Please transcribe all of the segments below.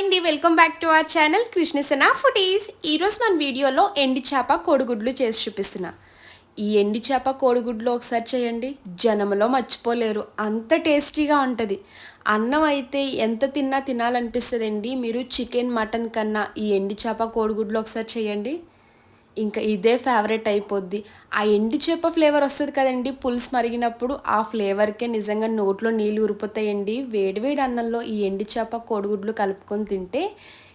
అండి welcome back to our channel కృష్ణసన ఫుటీస్ ఈరోజు మన వీడియోలో ఎండి చేప కోడిగుడ్లు చేసి చూపిస్తున్నా. ఈ ఎండి చేప కోడిగుడ్లు ఒకసారి చేయండి. జనంలో మర్చిపోలేరు. అంత టేస్టీగా ఉంటుంది. అన్నం అయితే ఎంత తిన్నా తినాలనిపిస్తుందండి. మీరు చికెన్ మటన్ కన్నా ఈ ఎండి చేప కోడిగుడ్లు ఒకసారి చేయండి. ఇంకా ఇదే ఫేవరెట్ అయిపోద్ది. ఆ ఎండు చేప ఫ్లేవర్ వస్తుంది కదండి పులుసు మరిగినప్పుడు ఆ ఫ్లేవర్కే నిజంగా నోట్లో నీళ్ళు ఊరిపోతాయండి. వేడివేడి అన్నంలో ఈ ఎండు చేప కోడిగుడ్లు కలుపుకొని తింటే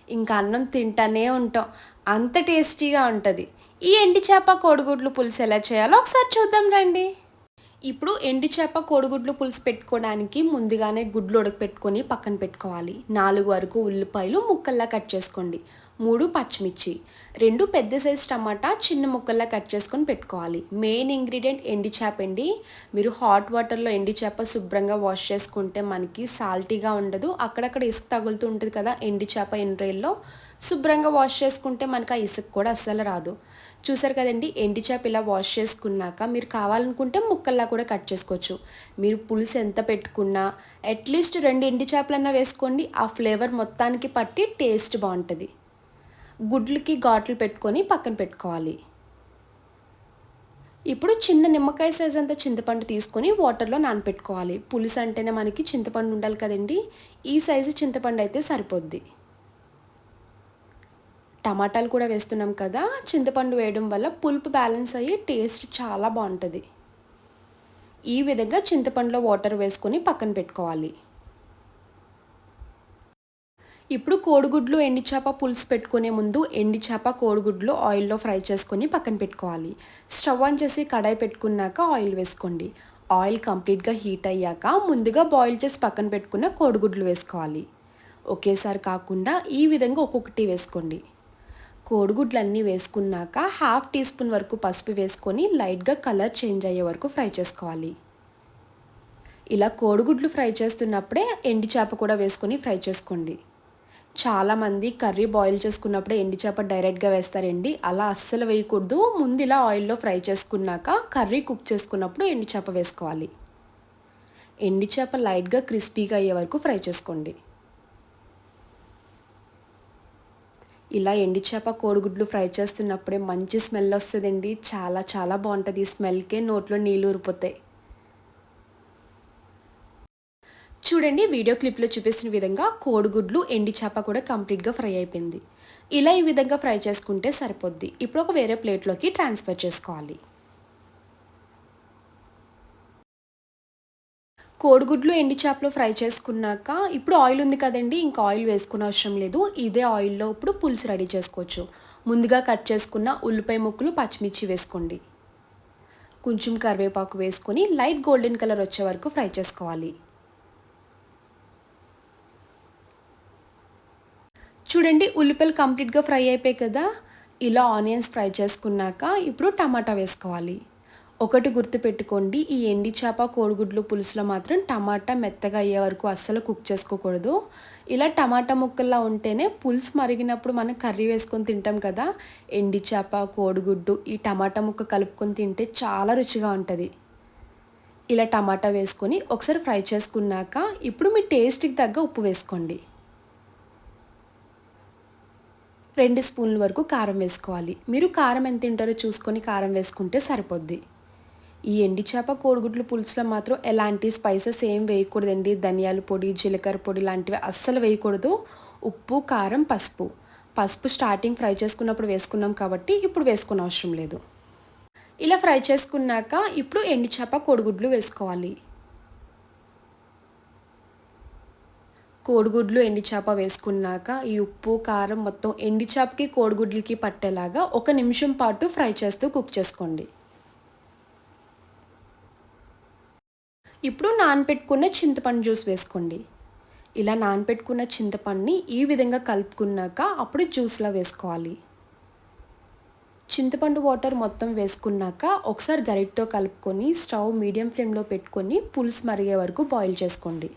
ఇంకా అన్నం తింటానే ఉంటాం. అంత టేస్టీగా ఉంటుంది. ఈ ఎండి చేప కోడిగుడ్లు పులుసు ఎలా చేయాలో ఒకసారి చూద్దాం రండి. ఇప్పుడు ఎండు చేప కోడిగుడ్లు పులుసు పెట్టుకోవడానికి ముందుగానే గుడ్లు ఉడకపెట్టుకొని పక్కన పెట్టుకోవాలి. నాలుగు వరకు ఉల్లిపాయలు ముక్కల్లా కట్ చేసుకోండి. మూడు పచ్చిమిర్చి. రెండు పెద్ద సైజ్ టమాటా చిన్న ముక్కల్లా కట్ చేసుకొని పెట్టుకోవాలి. మెయిన్ ఇంగ్రీడియంట్ ఎండి చేప అండి. మీరు హాట్ వాటర్లో ఎండి చేప శుభ్రంగా వాష్ చేసుకుంటే మనకి సాల్టీగా ఉండదు. అక్కడక్కడ ఇసుక తగులుతూ ఉంటుంది కదా ఎండి చేప ఎండ్రైల్లో. శుభ్రంగా వాష్ చేసుకుంటే మనకి ఆ ఇసుక కూడా అస్సలు రాదు. చూసారు కదండి ఎండి చేప ఇలా వాష్ చేసుకున్నాక మీరు కావాలనుకుంటే ముక్కల్లా కూడా కట్ చేసుకోవచ్చు. మీరు పులుసు ఎంత పెట్టుకున్నా అట్లీస్ట్ రెండు ఎండి చేపలన్నా వేసుకోండి ఆ ఫ్లేవర్ మొత్తానికి పట్టి టేస్ట్ బాగుంటుంది. గుడ్లకి ఘాట్లు పెట్టుకొని పక్కన పెట్టుకోవాలి. ఇప్పుడు చిన్న నిమ్మకాయ సైజ్ అంత చింతపండు తీసుకొని వాటర్లో నానపెట్టుకోవాలి. పులుసు అంటేనే మనకి చింతపండు ఉండాలి కదండి ఈ సైజు చింతపండు అయితే సరిపోద్ది. టమాటాలు కూడా వేస్తున్నాం కదా చింతపండు వేయడం వల్ల పులుపు బ్యాలెన్స్ అయ్యి టేస్ట్ చాలా బాగుంటుంది. ఈ విధంగా చింతపండులో వాటర్ వేసుకొని పక్కన పెట్టుకోవాలి. ఇప్పుడు కోడిగుడ్లు ఎండి చేప పులుసు పెట్టుకునే ముందు ఎండి చేప కోడిగుడ్లు ఆయిల్లో ఫ్రై చేసుకొని పక్కన పెట్టుకోవాలి. స్టవ్ ఆన్ చేసి కడాయి పెట్టుకున్నాక ఆయిల్ వేసుకోండి. ఆయిల్ కంప్లీట్గా హీట్ అయ్యాక ముందుగా బాయిల్ చేసి పక్కన పెట్టుకున్న కోడిగుడ్లు వేసుకోవాలి. ఒకేసారి కాకుండా ఈ విధంగా ఒక్కొక్కటి వేసుకోండి. కోడిగుడ్లన్నీ వేసుకున్నాక హాఫ్ టీ స్పూన్ వరకు పసుపు వేసుకొని లైట్గా కలర్ చేంజ్ అయ్యే వరకు ఫ్రై చేసుకోవాలి. ఇలా కోడిగుడ్లు ఫ్రై చేస్తున్నప్పుడే ఎండి చేప కూడా వేసుకొని ఫ్రై చేసుకోండి. చాలామంది కర్రీ బాయిల్ చేసుకున్నప్పుడే ఎండి చేప డైరెక్ట్గా వేస్తారండి. అలా అస్సలు వేయకూడదు. ముందు ఇలా ఆయిల్లో ఫ్రై చేసుకున్నాక కర్రీ కుక్ చేసుకున్నప్పుడు ఎండి చేప వేసుకోవాలి. ఎండి చేప లైట్గా క్రిస్పీగా అయ్యే వరకు ఫ్రై చేసుకోండి. ఇలా ఎండి చేప కోడిగుడ్లు ఫ్రై చేస్తున్నప్పుడే మంచి స్మెల్ వస్తుందండి. చాలా చాలా బాగుంటుంది. ఈ స్మెల్కే నోట్లో నీళ్ళు ఊరిపోతాయి. చూడండి వీడియో క్లిప్లో చూపిస్తున్న విధంగా కోడిగుడ్లు ఎండి చేప కూడా కంప్లీట్గా ఫ్రై అయిపోయింది. ఇలా ఈ విధంగా ఫ్రై చేసుకుంటే సరిపోద్ది. ఇప్పుడు ఒక వేరే ప్లేట్లోకి ట్రాన్స్ఫర్ చేసుకోవాలి. కోడిగుడ్లు ఎండి చేపలు ఫ్రై చేసుకున్నాక ఇప్పుడు ఆయిల్ ఉంది కదండి ఇంకా ఆయిల్ వేసుకునే అవసరం లేదు. ఇదే ఆయిల్లో ఇప్పుడు పులుసు రెడీ చేసుకోవచ్చు. ముందుగా కట్ చేసుకున్న ఉల్లిపాయ ముక్కలు పచ్చిమిర్చి వేసుకోండి. కొంచెం కరివేపాకు వేసుకొని లైట్ గోల్డెన్ కలర్ వచ్చే వరకు ఫ్రై చేసుకోవాలి. చూడండి ఉల్లిపాయలు కంప్లీట్గా ఫ్రై అయిపోయాయి కదా. ఇలా ఆనియన్స్ ఫ్రై చేసుకున్నాక ఇప్పుడు టమాటా వేసుకోవాలి. ఒకటి గుర్తుపెట్టుకోండి ఈ ఎండి చేప కోడిగుడ్లు పులుసులో మాత్రం టమాటా మెత్తగా అయ్యే వరకు అస్సలు కుక్ చేసుకోకూడదు. ఇలా టమాటా ముక్కల్లా ఉంటేనే పులుసు మరిగినప్పుడు మనం కర్రీ వేసుకొని తింటాం కదా. ఎండి చేప కోడిగుడ్డు ఈ టమాటా ముక్క కలుపుకొని తింటే చాలా రుచిగా ఉంటుంది. ఇలా టమాటా వేసుకొని ఒకసారి ఫ్రై చేసుకున్నాక ఇప్పుడు మీ టేస్ట్కి తగ్గ ఉప్పు వేసుకోండి. రెండు స్పూన్ల వరకు కారం వేసుకోవాలి. మీరు కారం ఎంత తింటారో చూసుకొని కారం వేసుకుంటే సరిపోద్ది. ఈ ఎండి చేప కోడిగుడ్లు పులుసులో మాత్రం ఎలాంటి స్పైసెస్ ఏం వేయకూడదండి? ధనియాల పొడి జీలకర్ర పొడి లాంటివి అస్సలు వేయకూడదు. ఉప్పు కారం పసుపు. పసుపు స్టార్టింగ్ ఫ్రై చేసుకున్నప్పుడు వేసుకున్నాం కాబట్టి ఇప్పుడు వేసుకున్న అవసరం లేదు. ఇలా ఫ్రై చేసుకున్నాక ఇప్పుడు ఎండి చేప కోడిగుడ్లు వేసుకోవాలి. కోడిగుడ్లు ఎండి చేప వేసుకున్నాక ఈ ఉప్పు కారం మొత్తం ఎండి చేపకి కోడిగుడ్లకి పట్టేలాగా ఒక నిమిషం పాటు ఫ్రై చేస్తూ కుక్ చేసుకోండి. ఇప్పుడు నానపెట్టుకున్న చింతపండు జ్యూస్ వేసుకోండి. ఇలా నానపెట్టుకున్న చింతపండుని ఈ విధంగా కలుపుకున్నాక అప్పుడు జ్యూస్లో వేసుకోవాలి. చింతపండు వాటర్ మొత్తం వేసుకున్నాక ఒకసారి గరిటతో కలుపుకొని స్టవ్ మీడియం ఫ్లేమ్లో పెట్టుకొని పులుసు మరిగే వరకు బాయిల్ చేసుకోండి.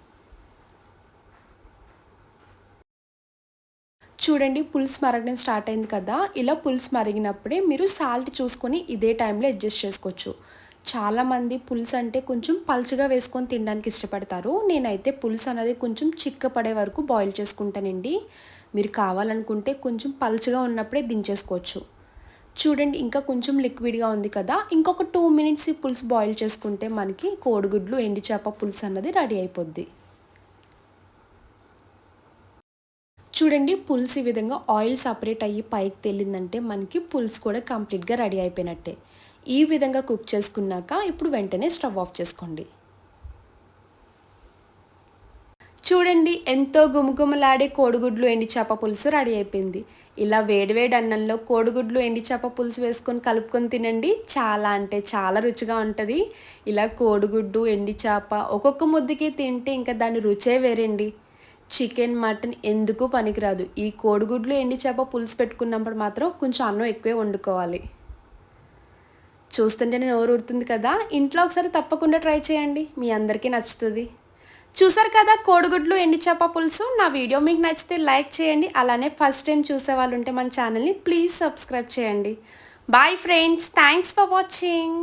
చూడండి పులుసు మరగడం స్టార్ట్ అయింది కదా ఇలా పులుసు మరిగినప్పుడే మీరు సాల్ట్ చూసుకొని ఇదే టైంలో అడ్జస్ట్ చేసుకోవచ్చు. చాలామంది పులుసు అంటే కొంచెం పలుచగా వేసుకొని తినడానికి ఇష్టపడతారు. నేనైతే పులుసు అనేది కొంచెం చిక్కపడే వరకు బాయిల్ చేసుకుంటానండి. మీరు కావాలనుకుంటే కొంచెం పలుచగా ఉన్నప్పుడే దించేసుకోవచ్చు. చూడండి ఇంకా కొంచెం లిక్విడ్గా ఉంది కదా. ఇంకొక టూ మినిట్స్ ఈ పులుసు బాయిల్ చేసుకుంటే మనకి కోడిగుడ్లు ఎండి చేప పులుసు అన్నది రెడీ అయిపోద్ది. చూడండి పులుసు ఈ విధంగా ఆయిల్ సపరేట్ అయ్యి పైకి తేలిందంటే మనకి పులుసు కూడా కంప్లీట్గా రెడీ అయిపోయినట్టే. ఈ విధంగా కుక్ చేసుకున్నాక ఇప్పుడు వెంటనే స్టవ్ ఆఫ్ చేసుకోండి. చూడండి ఎంతో గుమగుమలాడే కోడిగుడ్లు ఎండి చేప పులుసు రెడీ అయిపోయింది. ఇలా వేడివేడి అన్నంలో కోడిగుడ్లు ఎండి చేప పులుసు వేసుకొని కలుపుకొని తినండి. చాలా అంటే చాలా రుచిగా ఉంటుంది. ఇలా కోడిగుడ్డు ఎండి చేప ఒక్కొక్క ముద్దకి తింటే ఇంకా దాని రుచే వేరండి. చికెన్ మటన్ ఎందుకు పనికిరాదు. ఈ కోడిగుడ్లు ఎండి చేప పులుసు పెట్టుకున్నప్పుడు మాత్రం కొంచెం అన్నం ఎక్కువే వండుకోవాలి. చూస్తుంటేనే నోరు ఊరుతుంది కదా ఇంట్లో ఒకసారి తప్పకుండా ట్రై చేయండి. మీ అందరికీ నచ్చుతుంది. చూసారు కదా కోడిగుడ్లు ఎండి చేప పులుసు? నా వీడియో మీకు నచ్చితే లైక్ చేయండి. అలానే ఫస్ట్ టైం చూసే వాళ్ళు ఉంటే మన ఛానల్ని ప్లీజ్ సబ్స్క్రైబ్ చేయండి. Bye friends thanks for watching